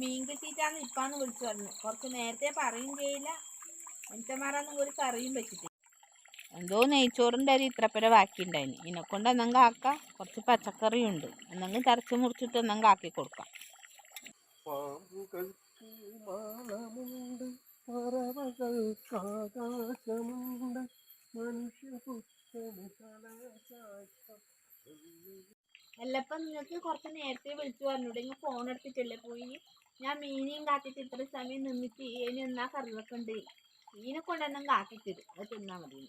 മീൻ കിട്ടിയിട്ടാണ് ഇപ്പാന്ന് വിളിച്ചു പറഞ്ഞു കുറച്ച് നേരത്തെ പറയും ചെയ്യില്ല. മനുഷ്യന്മാരൊന്നും ഒരു കറിയും വെച്ചിട്ട് എന്തോ നെയ്ച്ചോറിന്റെ അരി ഇത്രപ്പര ബാക്കിയുണ്ടായിന്. ഇതിനെ കൊണ്ട് എന്നെങ്കിൽ ആക്കാം. കുറച്ച് പച്ചക്കറിയുണ്ട്. എന്നെങ്കിൽ തരച്ച് മുറിച്ചിട്ട് എന്നെങ്കിൽ ആക്കി കൊടുക്കാം. മനുഷ്യപുത്രന് അല്ലപ്പം നിങ്ങൾക്ക് കുറച്ച് നേരത്തെ വിളിച്ചു പറഞ്ഞൂടെങ്കിൽ ഫോൺ എടുത്തിട്ടല്ലേ പോയി? ഞാൻ മീനെയും കാത്തിട്ട് ഇത്ര സമയം നിന്നിട്ട് ഇനി എന്നാ കറി വെക്കണ്ട് മീനെ കൊണ്ടെന്നും തരും അത് തിന്നാ മതി.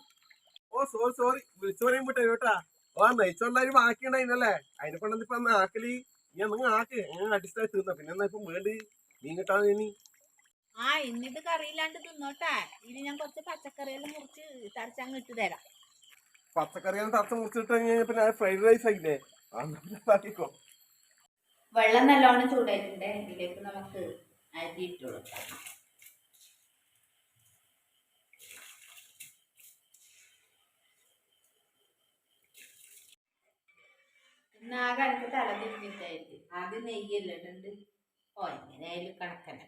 ഓ സോറി സോറി വിളിച്ചു വിട്ടേ കേട്ടാ. ഓ നെയ്ച്ചോണ്ടായി ബാക്കിയുണ്ടായിരുന്നല്ലേ അതിനെ കൊണ്ടെന്ന് ഇപ്പൊ ആക്കലി. ഞാൻ നിങ്ങൾ ആക്ക്. ഞാൻ അടിസ്ഥായി തീർന്ന പിന്നെ എന്നാ ഇപ്പം വേണ്ടി മീൻ കിട്ടാൻ ഇനി. ആ ഇന്നിത് കറിയില്ലാണ്ട് തിന്നോട്ടാ. ഇനി ഞാൻ കുറച്ച് പച്ചക്കറിയെല്ലാം മുറിച്ച് തരച്ചങ്ങ് ഇട്ട് തരാം. പച്ചക്കറിയെല്ലാം തരച്ച മുറിച്ചിട്ട് പിന്നെ ഫ്രൈഡ് റൈസ് ആയില്ലേ? ആക്കിക്കോ വെള്ളം നല്ലോണം ചൂടായിട്ടുണ്ട്. ഇതിലേക്ക് നമുക്ക് അരി ഇട്ട് കൊടുക്കാം. ഇന്നാകെ തല തിരിഞ്ഞിട്ടായിട്ട് ആദ്യം നെയ്യല്ലേ ഇടണ്ട് ഓ എങ്ങനെയായാലും കണക്കന്നെ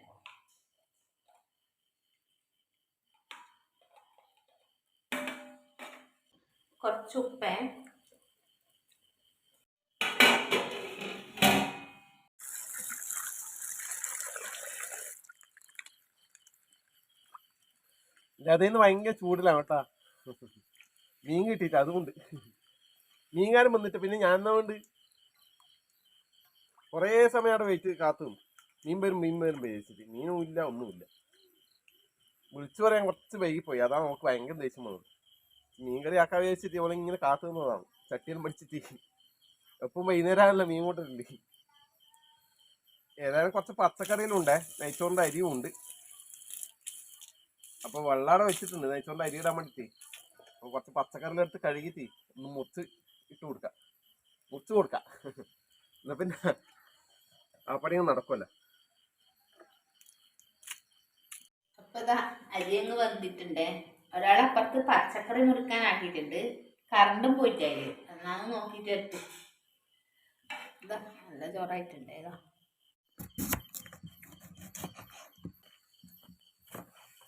കുറച്ച് അതിന്ന് ഭയങ്കര ചൂടിലാണ് കേട്ടാ. മീൻ കിട്ടിയിട്ട് അതുകൊണ്ട്. മീൻകാരൻ വന്നിട്ട് പിന്നെ ഞാൻ എന്നുകൊണ്ട് കുറേ സമയം അവിടെ വെയിറ്റ് കാത്തു മീൻ വരും മീൻ വരും വിചാരിച്ചിട്ട്. മീനും ഇല്ല ഒന്നുമില്ല. വിളിച്ചു പറയാൻ കുറച്ച് വൈകിപ്പോയി. അതാണ് നമുക്ക് ഭയങ്കര ദേഷ്യം വന്നത്. മീൻകറി ആക്കാൻ വിചാരിച്ചിട്ട് ഇവളെ ഇങ്ങനെ കാത്തു നിന്നതാണ്. ചട്ടിയിൽ പഠിച്ചിട്ട് എപ്പം വൈകുന്നേരമാണല്ലോ മീൻ കൊണ്ടിട്ടുണ്ട് ഏതായാലും കുറച്ച് പച്ചക്കറിയിലും ഉണ്ടേ നെയ്ച്ചോറിന്റെ അരിയും ഉണ്ട്. അപ്പൊ വെള്ളാടെ വെച്ചിട്ടുണ്ട്. നെയ്ച്ചോറിന്റെ അരി ഇടാൻ വേണ്ടിട്ട്. അപ്പൊ കുറച്ച് പച്ചക്കറിലെടുത്ത് കഴുകിട്ട് ഒന്ന് മുറിച്ച് ഇട്ട് കൊടുക്കാം. മുറിച്ച് കൊടുക്കാം. എന്നാ പിന്നെ ആ പണി നടക്കുമല്ലോ അപ്പൊ ഇതാ അരി അങ്ങ് വന്നിട്ടുണ്ടേ ഒരാളപ്പുറത്ത് പച്ചക്കറി മുറിക്കാൻ ആക്കിയിട്ടുണ്ട് കറണ്ടും പോയിട്ടായി എന്നാന്ന് നോക്കിയിട്ട് നല്ല ചോറായിട്ടുണ്ട്.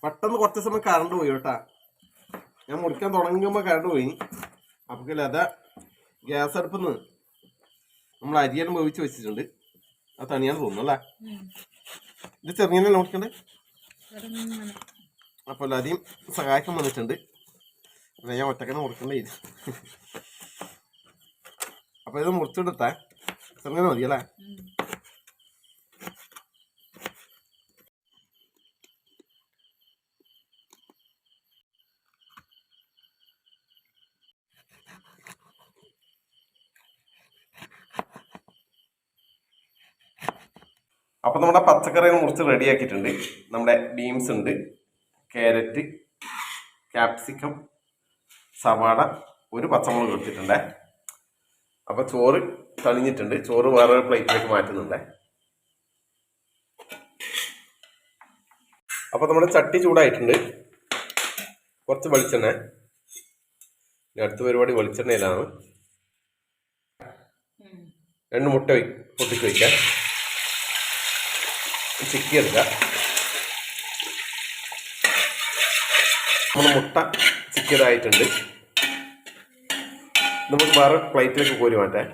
പെട്ടെന്ന് കുറച്ച് സമയം കറണ്ട് പോയി കേട്ടാ. ഞാൻ മുറിക്കാൻ തുടങ്ങുമ്പോൾ കറണ്ട് പോയി. അപ്പൊ ലത ഗ്യാസ് അടുപ്പിന്ന് നമ്മൾ അരിയാണ് വേവിച്ച് വെച്ചിട്ടുണ്ട്. അത് തണിയാന്ന് തോന്നുന്നു അല്ലേ? ഇത് ചെറുങ്ങനെ നോക്കണ്ടേ അപ്പോൾ ലതയും സഹായിക്കാൻ വന്നിട്ടുണ്ട്. പിന്നെ ഞാൻ ഒറ്റക്കനെ മുറിക്കണ്ടേ ഇത്. അപ്പൊ ഇത് മുറിച്ചെടുത്താ ചെറുങ്ങനെ മതി അല്ലേ അപ്പൊ നമ്മുടെ പച്ചക്കറികൾ മുറിച്ച് റെഡിയാക്കിയിട്ടുണ്ട് നമ്മുടെ ബീൻസ് ഉണ്ട് ക്യാരറ്റ് ക്യാപ്സിക്കം സവാള ഒരു പച്ചമുളക് എടുത്തിട്ടുണ്ട്. അപ്പോൾ ചോറ് തണിഞ്ഞിട്ടുണ്ട് ചോറ് വേറൊരു പ്ലേറ്റിലേക്ക് മാറ്റുന്നുണ്ട്. അപ്പോൾ നമ്മുടെ ചട്ടി ചൂടായിട്ടുണ്ട്. കുറച്ച് വെളിച്ചെണ്ണ. അടുത്ത പരിപാടി വെളിച്ചെണ്ണയിലാണ്. രണ്ട് മുട്ട പൊട്ടിച്ച് വയ്ക്കാം ചിക്കി എടുക്കാം നമ്മൾ മുട്ട ചിക്കിയതായിട്ടുണ്ട്. നമുക്ക് വേറെ പ്ലേറ്റിലേക്ക് കോരി മാറ്റാം.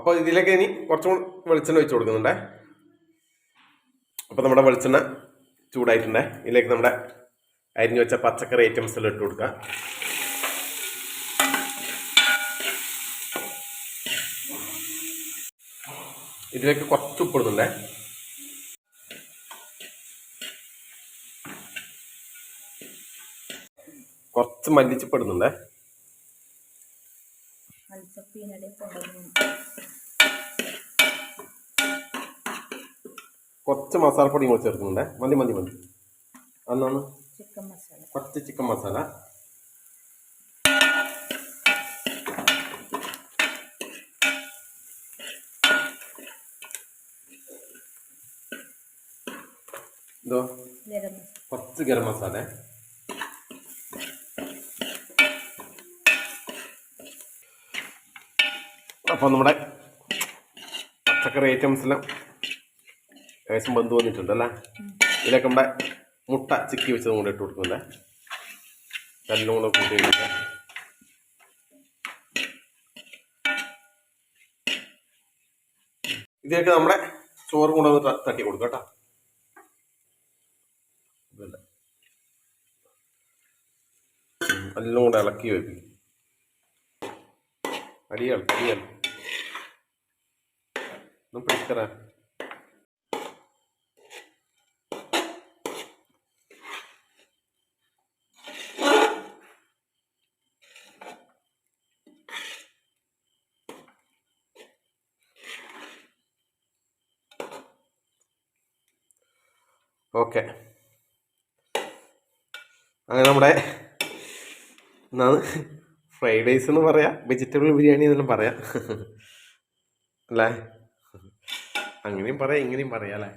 അപ്പോൾ ഇതിലേക്ക് ഇനി കുറച്ചും വെളിച്ചെണ്ണ ഒഴിച്ച് കൊടുക്കുന്നുണ്ടേ. അപ്പോൾ നമ്മുടെ വെളിച്ചെണ്ണ ചൂടായിട്ടുണ്ടേ. ഇതിലേക്ക് നമ്മുടെ അരിഞ്ഞു വെച്ച പച്ചക്കറി ഐറ്റംസ് എല്ലാം ഇട്ട് കൊടുക്കുക ഇതിലേക്ക് കുറച്ച് ഉപ്പ് ഇടുന്നുണ്ടേ. കുറച്ച് മല്ലിച്ചപ്പ് ഇടുന്നുണ്ടേ. കുറച്ച് മസാലപ്പൊടി കൂടി ചേർക്കുന്നുണ്ടേ. മതി മതി മതി. അന്നാണ് ചിക്കൻ മസാല. കുറച്ച് ചിക്കൻ മസാല. എന്തോ കുറച്ച് ഗരം മസാല. അപ്പോൾ നമ്മുടെ പച്ചക്കറി ഐറ്റംസിലും ഏകദേശം ബന്ധു വന്നിട്ടുണ്ടല്ലേ? ഇതിലൊക്കെ നമ്മുടെ മുട്ട ചിക്കി വെച്ചത് കൊണ്ട് ഇട്ട് കൊടുക്കുന്നത് കല്ലും കൂടെ കൂട്ടി വെക്കുക ഇതിനൊക്കെ നമ്മുടെ ചോറ് കൊണ്ടുവന്ന് തട്ടി കൊടുക്കുക കേട്ടോ. എല്ലാം കൂടെ ഇളക്കി വെക്കും. അടിയാൾ അടിയാൾ ഒന്നും പിടിക്കറ ഓക്കെ. അങ്ങനെ നമ്മുടെ എന്നാണ് ഫ്രൈഡ് റൈസ് എന്ന് പറയാം വെജിറ്റബിൾ ബിരിയാണി എന്നെല്ലാം പറയാം. അല്ലേ? അങ്ങനെയും പറയാം ഇങ്ങനെയും പറയാം അല്ലേ?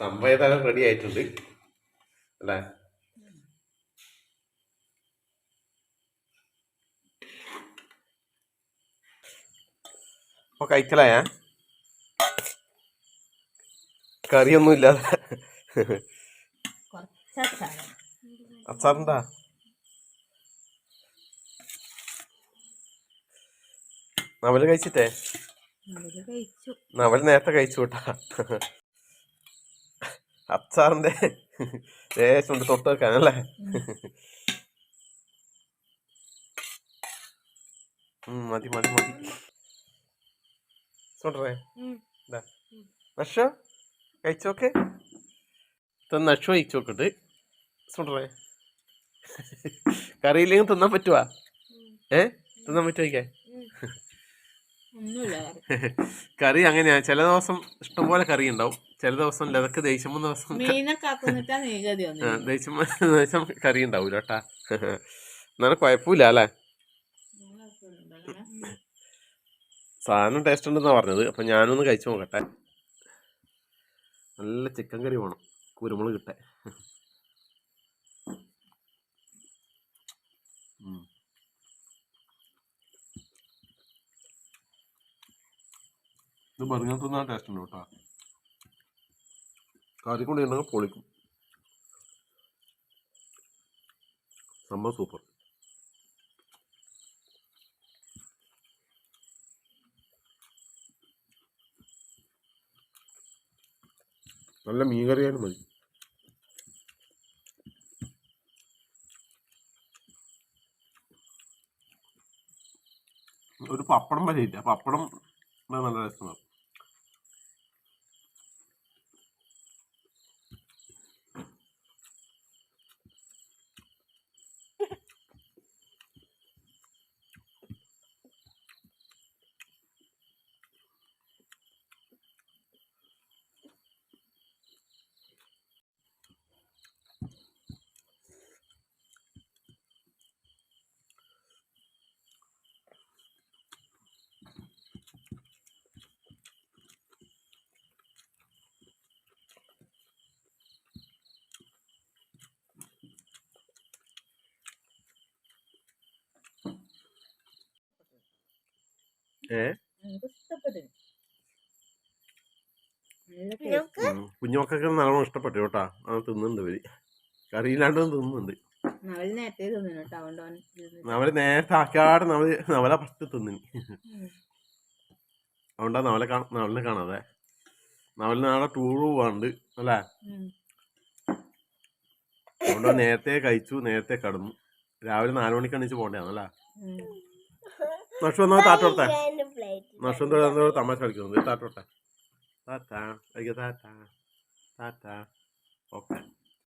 സംഭവം ഏതായാലും റെഡി ആയിട്ടുണ്ട്. അല്ലേ? അപ്പോൾ കഴിക്കലായ കറിയൊന്നും ഇല്ലാതെ. അച്ചാറുണ്ടാ നവൽ കഴിച്ചിട്ടേ? നവൽ നേരത്തെ കഴിച്ചു കൂട്ടാ. അച്ചാറിന്റെ ലേശമുണ്ട് തൊട്ട് വെക്കാനല്ലേ മതി മതി മതി. സോണ്ടറേ നഷോ കഴിച്ചോക്കെ? നഷോ കഴിച്ചു നോക്കട്ട്. സോണ്ടറേ കറിയില്ലെങ്കിൽ തിന്നാൻ പറ്റുവാ? ഏ? തിന്നാൻ പറ്റുമോ കറി. അങ്ങനെയാ. ചില ദിവസം ഇഷ്ടംപോലെ കറി ഉണ്ടാവും. ചില ദിവസം ലതക്ക് ദേഷ്യം വന്ന ദിവസം ദേഷ്യം ദിവസം കറി ഉണ്ടാവൂല കേട്ടാ. എന്നാലും കുഴപ്പമില്ല അല്ലേ? സാധനം ടേസ്റ്റ് ഉണ്ടെന്നാ പറഞ്ഞത്. അപ്പൊ ഞാനൊന്ന് കഴിച്ചു നോക്കട്ടെ. നല്ല ചിക്കൻ കറി വേണം. കുരുമുളക് ഇട്ടേ. ഇത് തിന്നാൻ ടേസ്റ്റ് ഉണ്ട് കേട്ടോ. കറി കൂടി ഉണ്ടെങ്കിൽ പൊളിക്കും. സംഭവം സൂപ്പർ നല്ല മീൻ കറിയാലും മതി. ഒരു പപ്പടം വരെ ഇല്ല. പപ്പടം നല്ല രസമാണ്. കുഞ്ഞുമക്കൾക്ക് നല്ലോണം ഇഷ്ടപ്പെട്ടു കേട്ടാ. അത് തിന്നുന്നുണ്ട് ഇവർ. കറിയില്ലാണ്ട് തിന്നുന്നുണ്ട്. നവൽ നേരത്തെ തിന്നു കേട്ടോ അവർ നേരത്തെ ആക്കാട് നവൽ നവല ഫസ്റ്റ് തിന്നിന്. അതുകൊണ്ടാ നവല നവലിനെ കാണാതെ. നവലിന് നാളെ ടൂർ പോവാണ്ട് അല്ലേ? അതുകൊണ്ടാ നേരത്തെ കഴിച്ചു നേരത്തെ കടന്നു. രാവിലെ നാലു മണിക്ക് എണീച്ച് പോണ്ടേന്നല്ലേ ഉം. നഷു എന്നാ താറ്റോട്ടെ നഷു എന്തോ എന്തോ തമാശ കളിക്കുന്നത് താറ്റോട്ടെ താറ്റാ അയ്യോ താറ്റാ താറ്റാ ഓക്കെ.